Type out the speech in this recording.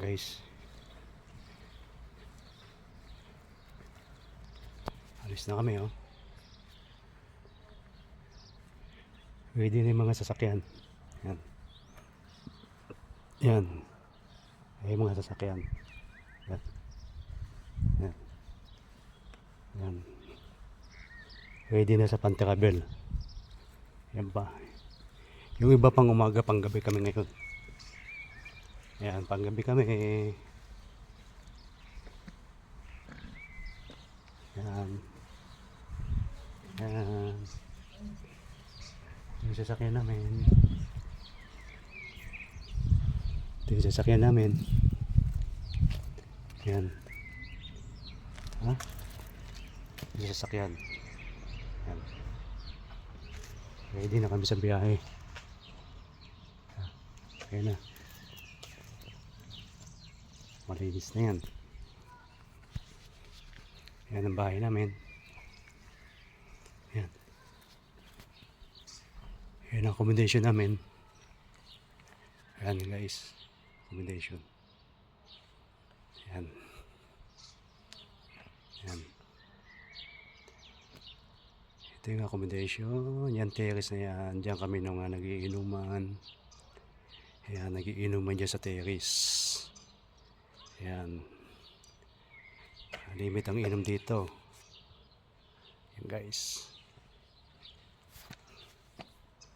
guys. Alis na kami oh. Ready na yung mga sasakyan. Yan. Yan. Ay mga sasakyan. Yan. Yan. Yan. Ready na sa Panterabel yan pa. Yung iba pang umaga pang gabi kami ngayon yan pang gabi kami. Yan yan yung sasakyan namin. Ito yung sasakyan namin. Yan ha? Yung sasakyan. Yan ready na kami sa biyahe. Ayan na. Malinis na yan. Yan ang bahay namin. Yan. Yan ang accommodation namin. Ayan guys. Accommodation. Yan. Yan. Ito yung accommodation. Yan terrace na yan. Diyan kami nung uh, nagiinuman. Ayan, nagiinuman dyan sa terrace. Ayan. Limit ang inom dito. Yan guys.